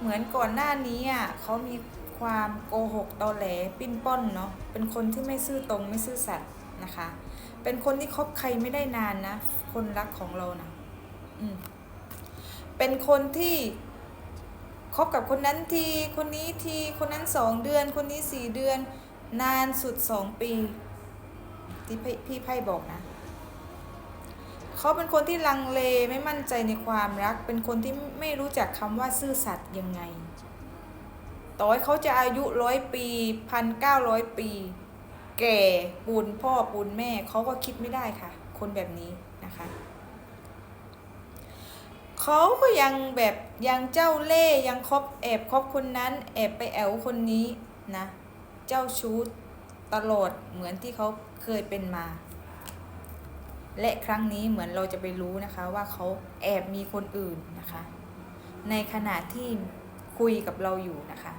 เหมือนก่อนหน้านี้อะเขามีความโกหกตอแหลปิ้นป้อนเนาะเป็นคนที่ไม่ซื่อตรงไม่ซื่อสัตย์นะคะ เป็นคนที่คบใครไม่ได้นานนะ คนรักของเรานะอืมเป็นคนที่คบกับคนนั้นทีคนนี้ทีคนนั้นสองเดือน คนนี้สี่เดือน นานสุดสองปี ที่พี่พี่ไพ่บอกนะ เขาเป็นคนที่ลังเลไม่มั่นใจในความรัก เป็นคนที่ไม่รู้จักคำว่าซื่อสัตย์ยังไง ต่อให้เขาจะอายุร้อยปีพันเก้าร้อยปี แก่ปูนพ่อปูนแม่เขาก็คิดไม่ได้ค่ะ คนแบบนี้นะคะเขาก็ยังแบบยังเจ้าเล่ยังคบแอบคบคนนั้น แอบไปแอวคนนี้นะ เจ้าชู้ตลอดเหมือนที่เขาเคยเป็นมา และครั้งนี้เหมือนเราจะไปรู้นะคะว่าเขาแอบมีคนอื่นนะคะ ในขณะที่คุยกับเราอยู่นะคะ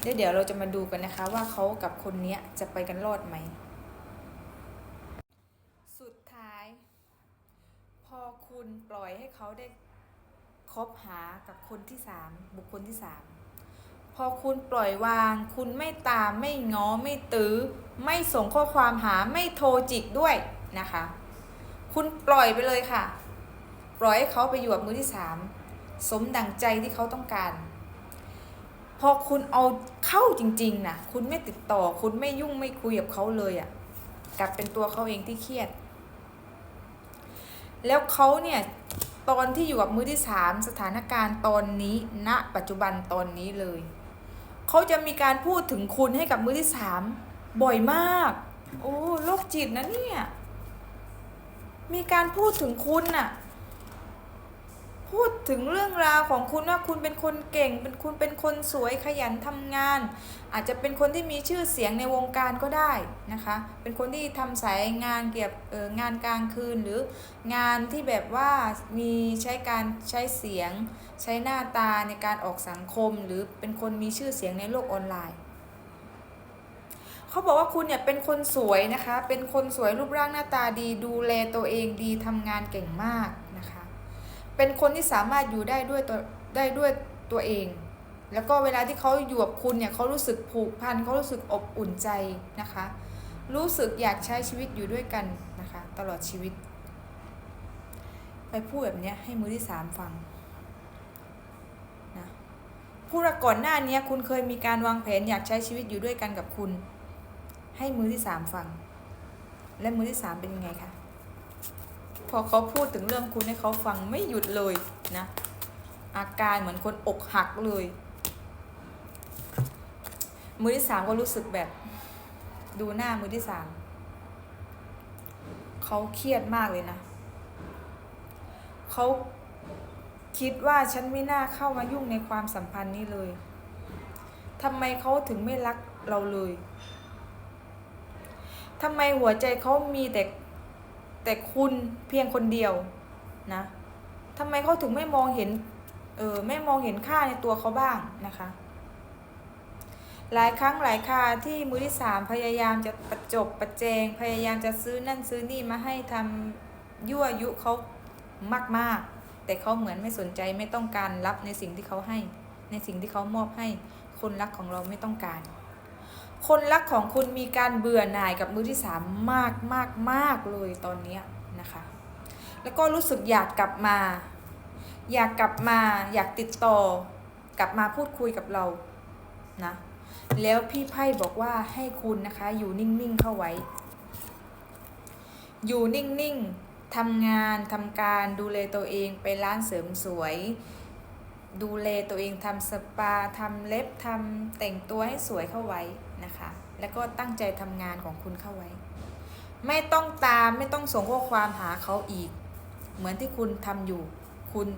เดี๋ยวเดี๋ยวเราจะมาดูกันนะคะว่าเขากับคนนี้จะไปกันรอดไหม สุดท้าย พอคุณปล่อยให้เขาได้คบหากับคนที่สามบุคคลที่สามพอคุณปล่อยวาง คุณไม่ตามไม่ง้อไม่ตื้อ ไม่ส่งข้อความหาไม่โทรจิกด้วย นะคะ คุณปล่อยไปเลยค่ะ ปล่อยให้เขาไปอยู่กับมือที่สามสมดังใจที่เขาต้องการ พอคุณเอาเข้าจริงๆนะคุณไม่ติดต่อ คุณไม่ยุ่งไม่คุยกับเขาเลยอะ่ะกลับเป็นตัวเขาเองที่เครียด แล้วเขาเนี่ยตอนที่อยู่กับมือที่สามสถานการณ์ตอนนี้ณปัจจุบันตอนนี้เลยเขาจะมีการพูดถึงคุณให้กับมือที่สามบ่อยมาก โอ้โรคจิตนะเนี่ย มีการพูดถึงคุณน่ะ พูดถึงเรื่องราวของคุณว่าคุณเป็นคนเก่ง เป็นคุณเป็นคนสวยขยันทำงาน อาจจะเป็นคนที่มีชื่อเสียงในวงการก็ได้นะคะ เป็นคนที่ทำสายงานเกี่ยวกับเอองานกลางคืนหรืองานที่แบบว่ามีใช้การใช้เสียง ใช้หน้าตาในการออกสังคม หรือเป็นคนมีชื่อเสียงในโลกออนไลน์ เขาบอกว่าคุณเนี่ยเป็นคนสวยนะคะ เป็นคนสวยรูปร่างหน้าตาดี ดูแลตัวเองดีทำงานเก่งมากนะคะ เป็นคนที่สามารถอยู่ได้ด้วยตัวได้ด้วยตัวเอง แล้วก็เวลาที่เขาอยู่กับคุณเนี่ยเขารู้สึกผูกพันเขารู้สึกอบอุ่นใจนะคะ รู้สึกอยากใช้ชีวิตอยู่ด้วยกันนะคะ ตลอดชีวิต ไปพูดแบบนี้ให้มือที่สามฟังนะพูดว่าก่อนหน้านี้คุณเคยมีการวางแผนอยากใช้ชีวิตอยู่ด้วยกันกับคุณ ให้มือที่สามฟัง และมือที่สามเป็นยังไงคะพอเขาพูดถึงเรื่องคุณให้เขาฟังไม่หยุดเลยนะ อาการเหมือนคนอกหักเลยมือที่สามก็รู้สึกแบบ ดูหน้ามือที่สามเขาเครียดมากเลยนะเขาคิดว่าฉันไม่น่าเข้ามายุ่งในความสัมพันธ์นี้เลยทำไมเขาถึงไม่รักเราเลย ทำไมหัวใจเขามีแต่แต่คุณเพียงคนเดียวนะทำไมเขาถึงไม่มองเห็นเออไม่มองเห็นค่าในตัวเขาบ้างนะคะ หลายครั้งหลายคาที่มือที่สามพยายามจะประจบประแจง พยายามจะซื้อนั่นซื้อนี่มาให้ทำยั่วยุเขามากๆ แต่เขาเหมือนไม่สนใจไม่ต้องการรับในสิ่งที่เขาให้ ในสิ่งที่เขามอบให้คนรักของเราไม่ต้องการ คนรักของคุณมีการเบื่อหน่ายกับมือที่สามมากมากมากเลยตอนนี้นะคะ แล้วก็รู้สึกอยากกลับมา อยากกลับมาอยากติดต่อ กลับมาพูดคุยกับเรานะแล้วพี่ไพ่บอกว่าให้คุณนะคะอยู่นิ่งๆเข้าไว้ อยู่นิ่งๆทำงานทำการดูแลตัวเองไปร้านเสริมสวย ดูแลตัวเองทำสปาทำเล็บทำแต่งตัวให้สวยเข้าไว้นะคะ แล้วก็ตั้งใจทำงานของคุณเข้าไว้ ไม่ต้องตามไม่ต้องส่งข้อความหาเขาอีก เหมือนที่คุณทำอยู่ คุณ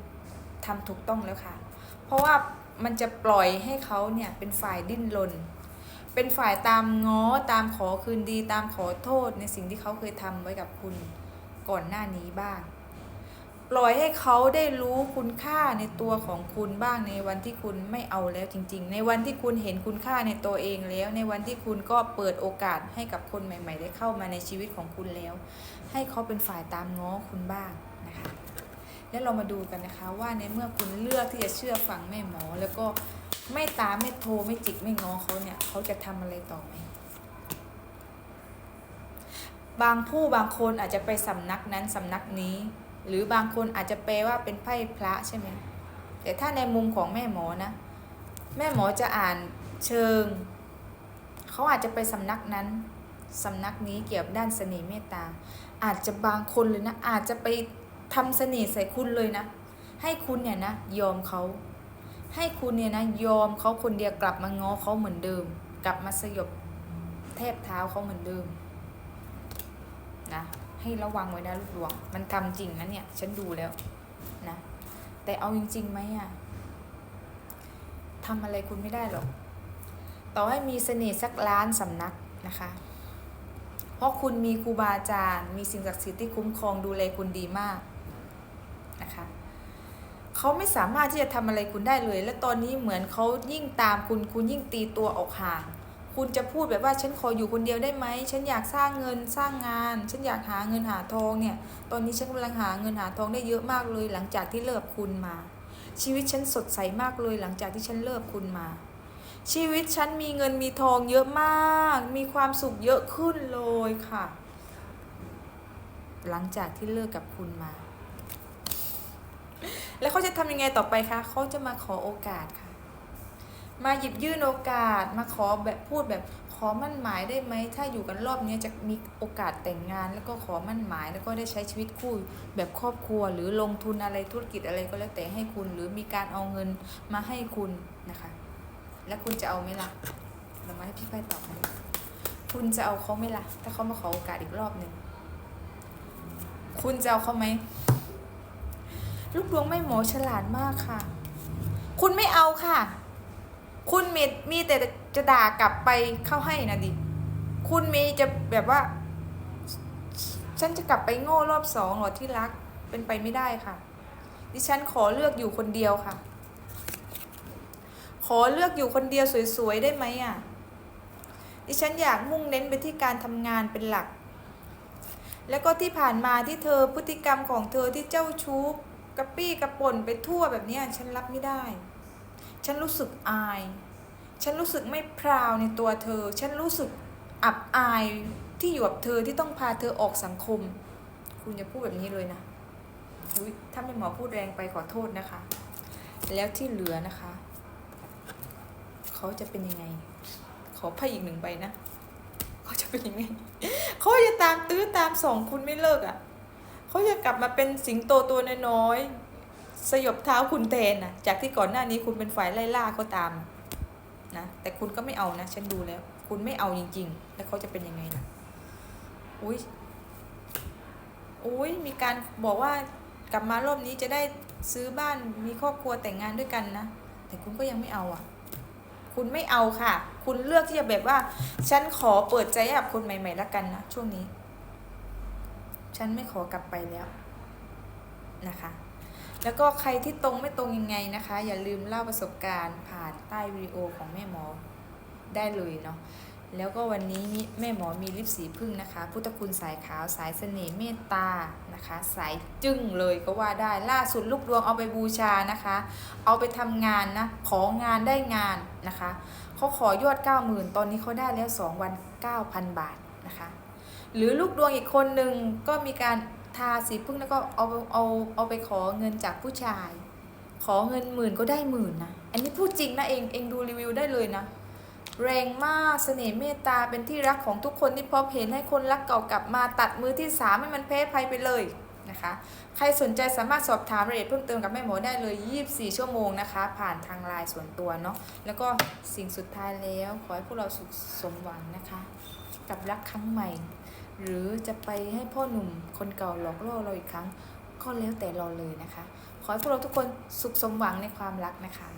ทำถูกต้องแล้วค่ะ เพราะว่ามันจะปล่อยให้เขาเนี่ยเป็นฝ่ายดิ้นรนเป็นฝ่ายตามง้อตามขอคืนดีตามขอโทษในสิ่งที่เขาเคยทำไว้กับคุณก่อนหน้านี้บ้าง ปล่อยให้เขาได้รู้คุณค่าในตัวของคุณบ้างในวันที่คุณไม่เอาแล้วจริง ๆ ในวันที่คุณเห็นคุณค่าในตัวเองแล้ว ในวันที่คุณก็เปิดโอกาสให้กับคนใหม่ ๆ ได้เข้ามาในชีวิตของคุณแล้ว ให้เขาเป็นฝ่ายตามง้อคุณบ้างนะคะแล้วเรามาดูกันนะคะว่าในเมื่อคุณเลือกที่จะเชื่อฟังแม่หมอ แล้วก็ไม่ตามไม่โทรไม่จิกไม่ง้อเขาเนี่ยเขาจะทำอะไรต่อไหมบางผู้บางคนอาจจะไปสำนักนั้นสำนักนี้ หรือบางคนอาจจะแปลว่าเป็นไพ่พระใช่ไหมแต่ถ้าในมุมของแม่หมอนะ แม่หมอจะอ่านเชิง เขาอาจจะไปสำนักนั้นสำนักนี้เกี่ยวกับด้านเสน่ห์เมตตา อาจจะบางคนเลยนะ อาจจะไปทำเสน่ห์ใส่คุณเลยนะ ให้คุณเนี่ยนะยอมเขา ให้คุณเนี่ยนะยอมเขาคนเดียวกลับมาง้อเขาเหมือนเดิม กลับมาสยบแทบเท้าเขาเหมือนเดิมนะ ให้ระวังไว้นะลูกหลวง มันทำจริงนะเนี่ย ฉันดูแล้วนะ แต่เอาจริงๆไหมอะทำอะไรคุณไม่ได้หรอก ต่อให้มีเสน่ห์สักล้านสำนักนะคะ เพราะคุณมีครูบาอาจารย์ มีสิ่งศักดิ์สิทธิ์ที่คุ้มครองดูแลคุณดีมากนะคะเขาไม่สามารถที่จะทำอะไรคุณได้เลย และตอนนี้เหมือนเขายิ่งตามคุณคุณยิ่งตีตัวออกห่าง คุณจะพูดแบบว่าฉันขออยู่คนเดียวได้ไหม ฉันอยากสร้างเงินสร้างงาน ฉันอยากหาเงินหาทองเนี่ย ตอนนี้ฉันกำลังหาเงินหาทองได้เยอะมากเลย หลังจากที่เลิกคุณมา ชีวิตฉันสดใสมากเลยหลังจากที่ฉันเลิกคุณมา ชีวิตฉันมีเงินมีทองเยอะมาก มีความสุขเยอะขึ้นเลยค่ะ หลังจากที่เลิกกับคุณมา แล้วเขาจะทำยังไงต่อไปคะเขาจะมาขอโอกาสค่ะ มาหยิบยื่นโอกาสมาขอแบบพูดแบบขอมั่นหมายได้ไหมถ้าอยู่กันรอบนี้จะมีโอกาสแต่งงาน แล้วก็ขอมั่นหมาย แล้วก็ได้ใช้ชีวิตคู่แบบครอบครัว หรือลงทุนอะไรธุรกิจอะไรก็แล้วแต่ให้คุณ หรือมีการเอาเงินมาให้คุณนะคะ แล้วคุณจะเอาไหมล่ะเรามาให้พี่ไพ่ตอบคุณจะเอาเขาไหมล่ะ ถ้าเขามาขอโอกาสอีกรอบหนึ่งคุณจะเอาเขาไหมลูกดวงไม่หมอฉลาดมากค่ะ คุณไม่เอาค่ะ คุณมีมีแต่จะด่ากลับไปเข้าให้นะดิ คุณมีจะแบบว่า ฉันจะกลับไปโง่รอบสองหรอที่รักเป็นไปไม่ได้ค่ะ ดิฉันขอเลือกอยู่คนเดียวค่ะ ขอเลือกอยู่คนเดียวสวยๆได้ไหมอะ ดิฉันอยากมุ่งเน้นไปที่การทำงานเป็นหลัก แล้วก็ที่ผ่านมาที่เธอพฤติกรรมของเธอที่เจ้าชู้กระปี้กระป่นไปทั่วแบบนี้ฉันรับไม่ได้ ฉันรู้สึกอาย ฉันรู้สึกไม่พราวในตัวเธอ ฉันรู้สึกอับอายที่อยู่กับเธอที่ต้องพาเธอออกสังคม คุณจะพูดแบบนี้เลยนะถ้าไม่หมอพูดแรงไปขอโทษนะคะ แล้วที่เหลือนะคะ เขาจะเป็นยังไง ขอไพ่อีกหนึ่งใบนะ เขาจะเป็นยังไง เขาจะตามตื้อตามส่องคุณไม่เลิกอะ่ะ เขาจะกลับมาเป็นสิงโตตัวน้อย สยบเท้าคุณแทนนะจากที่ก่อนหน้านี้คุณเป็นฝ่ายไล่ล่าเขาตามนะแต่คุณก็ไม่เอานะ ฉันดูแล้ว คุณไม่เอาจริง ๆ แล้วเขาจะเป็นยังไงล่ะอุ้ยอุ้ยมีการบอกว่ากลับมารอบนี้จะได้ซื้อบ้านมีครอบครัวแต่งงานด้วยกันนะ แต่คุณก็ยังไม่เอาอะ คุณไม่เอาค่ะ คุณเลือกที่จะแบบว่า ฉันขอเปิดใจกับคนใหม่ๆแล้วกันนะช่วงนี้ ฉันไม่ขอกลับไปแล้วนะคะ แล้วก็ใครที่ตรงไม่ตรงยังไงนะคะ อย่าลืมเล่าประสบการณ์ผ่านใต้วิดีโอของแม่หมอได้เลยเนาะแล้วก็วันนี้มิแม่หมอมีลิปสีพึ่งนะคะ พุทธคุณสายขาวสายเสน่ห์เมตตานะคะ สายจึ้งเลยก็ว่าได้ล่าสุดลูกดวงเอาไปบูชานะคะ เอาไปทำงานนะของานได้งานนะคะเขาขอยอด 90,000 ตอนนี้เขาได้แล้ว 2 วัน 9,000 บาทนะคะ หรือลูกดวงอีกคนหนึ่งก็มีการ ทาสีพึ่งแล้วก็เอาเอาเอาไปขอเงินจากผู้ชาย ขอเงินหมื่นก็ได้หมื่นนะ อันนี้พูดจริงนะเองเองดูรีวิวได้เลยนะ แรงมากเสน่ห์เมตตาเป็นที่รักของทุกคนที่พบเห็นให้คนรักเก่ากลับมาตัดมือที่สามให้มันแพ้ภัยไปเลยนะคะ ใครสนใจสามารถสอบถามรายละเอียดเพิ่มเติมกับแม่หมอได้เลย 24 ชั่วโมงนะคะ ผ่านทางไลน์ส่วนตัวเนาะแล้วก็สิ่งสุดท้ายแล้วขอให้พวกเราสุขสมหวังนะคะ กับรักครั้งใหม่ หรือจะไปให้พ่อหนุ่มคนเก่าหลอกล่อเราอีกครั้ง ก็แล้วแต่เราเลยนะคะ ขอให้พวกเราทุกคนสุขสมหวังในความรักนะคะ